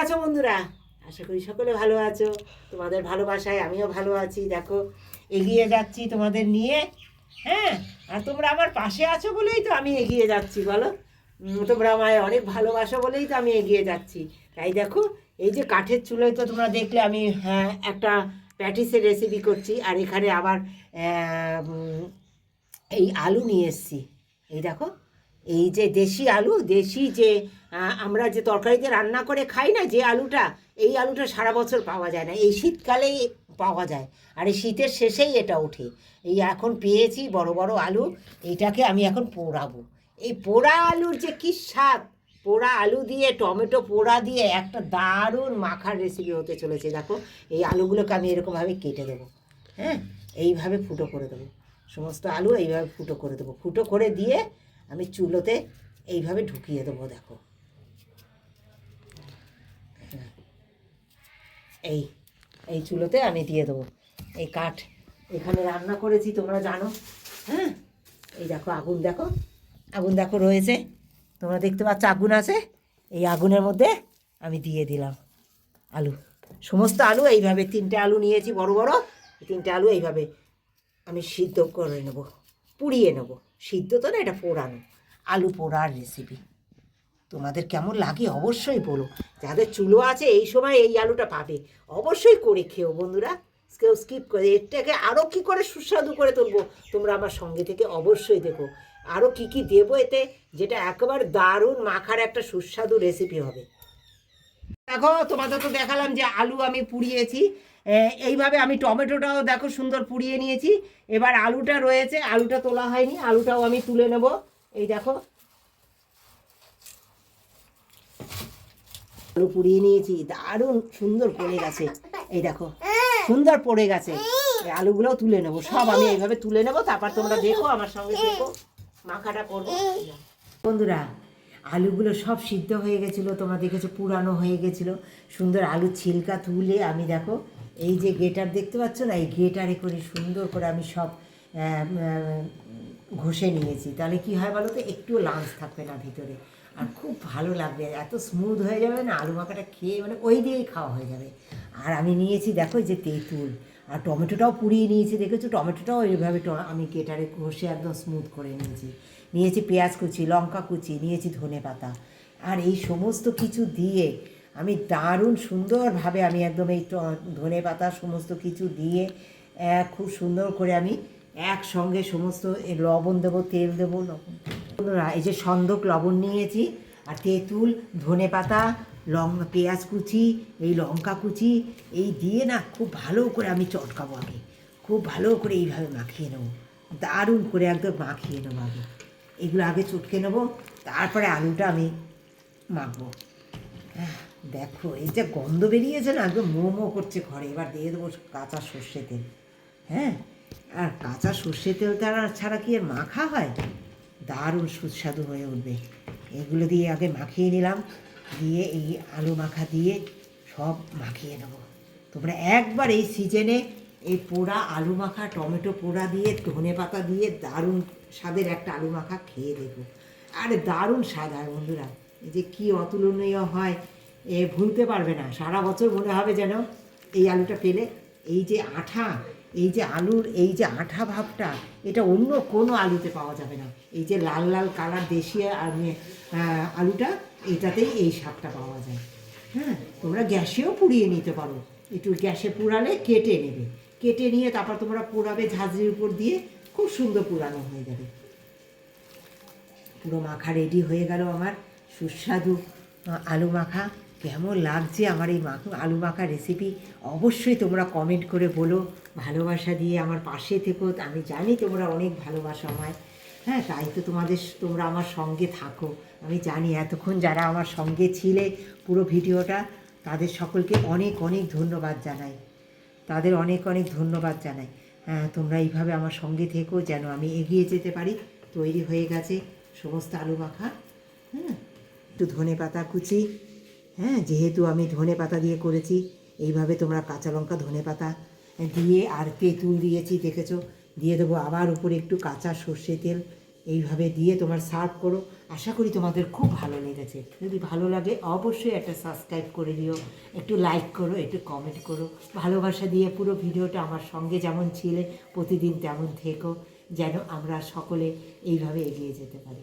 আছো বন্ধুরা? আশা করি সকলে ভালো আছো। তোমাদের ভালোবাসায় আমিও ভালো আছি। দেখো, এগিয়ে যাচ্ছি তোমাদের নিয়ে। হ্যাঁ আর তোমরা আমার পাশে আছো বলেই তো আমি এগিয়ে যাচ্ছি, বলো? তোমরা আমায় অনেক ভালোবাসো বলেই তো আমি এগিয়ে যাচ্ছি। তাই দেখো, এই যে কাঠের চুলোয় তো তোমরা দেখলে আমি হ্যাঁ একটা প্যাটিসের রেসিপি করছি। আর এখানে আবার এই আলু নিয়ে এসছি। এই দেখো এই যে দেশি আলু, দেশি যে আমরা যে তরকারিতে রান্না করে খাই না, যে আলুটা, এই আলুটা সারা বছর পাওয়া যায় না। এই শীতকালেই পাওয়া যায়। আর এই শীতের শেষেই এটা ওঠে। এই এখন পেয়েছি বড় বড় আলু, এটাকে আমি এখন পোড়াবো। এই পোড়া আলুর যে কী স্বাদ! পোড়া আলু দিয়ে, টমেটো পোড়া দিয়ে একটা দারুণ মাখার রেসিপি হতে চলেছে। দেখো, এই আলুগুলোকে আমি এরকমভাবে কেটে দেবো। হ্যাঁ এইভাবে ফুটো করে দেবো। সমস্ত আলু এইভাবে ফুটো করে দেবো। ফুটো করে দিয়ে আমি চুলোতে এইভাবে ঢুকিয়ে দেবো, দেখো। এই এই চুলোতে আমি দিয়ে দেবো। এই কাঠ এখানে রান্না করেছি, তোমরা জানো হ্যাঁ? এই দেখো, আগুন দেখো। আগুন দেখো রয়েছে। তোমরা দেখতে পাচ্ছ আগুন আছে। এই আগুনের মধ্যে আমি দিয়ে দিলাম আলু। সমস্ত আলু এইভাবে, তিনটে আলু নিয়েছি বড় বড় তিনটে আলু এইভাবে আমি সিদ্ধ করে নেব, পুড়িয়ে নেব। সিদ্ধ তো না, এটা পোড়ানো। আলু পোড়ার রেসিপি তোমাদের কেমন লাগে অবশ্যই বলো। যাদের চুলো আছে, এই সময় এই আলুটা পাবে। অবশ্যই করে খেও বন্ধুরা। কেউ স্কিপ করে এটাকে আরও কী করে সুস্বাদু করে তুলবো, তোমরা আমার সঙ্গে থেকে অবশ্যই দেখো। আরও কী কী দেবো এতে, যেটা একেবারে দারুণ মাখার একটা সুস্বাদু রেসিপি হবে। দেখো, তোমাদের তো দেখালাম যে আলু আমি পুড়িয়েছি। এইভাবে আমি টমেটোটাও দেখো সুন্দর পুড়িয়ে নিয়েছি। এবার আলুটা রয়েছে, আলুটা তোলা হয়নি, আলুটাও আমি তুলে নেব। এই দেখো। আলু পুড়িয়ে নিয়েছি, দারুণ সুন্দর পড়ে গেছে। এই দেখো, সুন্দর পড়ে গেছে। আলুগুলোও তুলে নেব, সব আমি এইভাবে তুলে নেব, তারপর তোমরা দেখো, আমার সঙ্গে দেখো, মাখাটা করব। বন্ধুরা আলুগুলো সব সিদ্ধ হয়ে গেছিল, তোমরা দেখেছ পুরানো হয়ে গেছিল। সুন্দর আলুর ছিলকা তুলে আমি দেখো, এই যে গেটার দেখতে পাচ্ছ না? এই গেটারে করে সুন্দর করে আমি সব ঘষে নিয়েছি। তাহলে কি হয় বলো তো? একটু লাঞ্চ থাকবে না ভিতরে। আর খুব ভালো লাগবে। এত স্মুথ হয়ে যাবে না? আলু মাখাটা খেয়ে মানে ওই দিয়েই খাওয়া হয়ে যাবে। আর আমি নিয়েছি দেখো যে তেঁতুল। আর টমেটোটাও পুড়িয়ে নিয়েছি, দেখেছ? টমেটোটাও এইভাবে আমি কেটারে ঘষে একদম স্মুথ করে নিয়েছি। নিয়েছি পেঁয়াজ কুচি, লঙ্কা কুচি, নিয়েছি ধনে পাতা। আর এই সমস্ত কিছু দিয়ে আমি দারুণ সুন্দরভাবে আমি একদম এই ধনে পাতা সমস্ত কিছু দিয়ে খুব সুন্দর করে আমি একসঙ্গে সমস্ত লবণ দেবো, তেল দেবো, লবণ এই যে সন্দক লবণ নিয়েছি, আর তেঁতুল, ধনে পাতা লং পেঁয়াজ কুচি এই লঙ্কা কুচি এই দিয়ে না খুব ভালো করে আমি চটকাবো আগে। খুব ভালো করে এইভাবে মাখিয়ে নেব। দারুণ করে একদম মাখিয়ে নেব আগে। এগুলো আগে চটকে নেব তারপরে আলুটা আমি মাখবো। আহ, দেখো এই যে গন্ধ বেরিয়েছে না একদম মো মো করছে ঘরে। এবার দিয়ে দেবো কাঁচা সর্ষে তেল। হ্যাঁ? আর কাঁচা সর্ষে তেল তারা ছাড়া কি আর মাখা হয়? দারুণ সুস্বাদু হয়ে উঠবে। এগুলো দিয়ে আগে মাখিয়ে নিলাম। দিয়ে এই আলু মাখা দিয়ে সব মাখিয়ে নেব। তোমরা একবার এই সিজনে এই পোড়া আলু মাখা, টমেটো পোড়া দিয়ে, ধনে পাতা দিয়ে দারুণ স্বাদের একটা আলু মাখা খেয়ে দেখো। আরে দারুণ স্বাদ হয় বন্ধুরা। এই যে কী অতুলনীয় হয়, এ ভুলতে পারবে না। সারা বছর মনে হবে যেন এই আলুটা পেলে। এই যে আঠা এই যে আলুর এই যে আঠা ভাবটা, এটা অন্য কোনো আলুতে পাওয়া যাবে না। এই যে লাল লাল কালার দেশি আর আলুটা এটাতেই এই স্বাদটা পাওয়া যায়। হ্যাঁ তোমরা গ্যাসেও পুড়িয়ে নিতে পারো। একটু গ্যাসে পুরালে কেটে নেবে। কেটে নিয়ে তারপর তোমরা পোড়াবে ঝাঁঝরির উপর দিয়ে, খুব সুন্দর পুরানো হয়ে যাবে। পুরো মাখা রেডি হয়ে গেল আমার। সুস্বাদু আলু মাখা। কেমন লাগছে আমার এই আলু মাখা রেসিপি অবশ্যই তোমরা কমেন্ট করে বলো। ভালোবাসা দিয়ে আমার পাশে থেকো। আমি জানি তোমরা অনেক ভালোবাসা আমায়। হ্যাঁ তাই তো তোমাদের তোমরা আমার সঙ্গে থাকো। আমি জানি এতক্ষণ যারা আমার সঙ্গে ছিলে পুরো ভিডিওটা, তাদের সকলকে অনেক অনেক ধন্যবাদ জানাই। তাদের অনেক অনেক ধন্যবাদ জানাই। হ্যাঁ তোমরা এইভাবে আমার সঙ্গে থেকো যেন আমি এগিয়ে যেতে পারি। তৈরি হয়ে গেছে সমস্ত আলু মাখা। হ্যাঁ একটু ধনে পাতা কুচি। হ্যাঁ যেহেতু আমি ধনে পাতা দিয়ে করেছি, এইভাবে তোমরা কাঁচা লঙ্কা, ধনে পাতা দিয়ে আর তেঁতুল দিয়েছি, দেখেছ? দিয়ে দেবো আবার উপরে একটু কাঁচা সর্ষে তেল, এইভাবে দিয়ে তোমার সার্ভ করো। আশা করি তোমাদের খুব ভালো লেগেছে। যদি ভালো লাগে, অবশ্যই একটা সাবস্ক্রাইব করে দিও, একটু লাইক করো, একটু কমেন্ট করো। ভালোবাসা দিয়ে পুরো ভিডিওটা আমার সঙ্গে যেমন ছিলে, প্রতিদিন তেমন থেকো, যেন আমরা সকলে এইভাবে এগিয়ে যেতে পারি।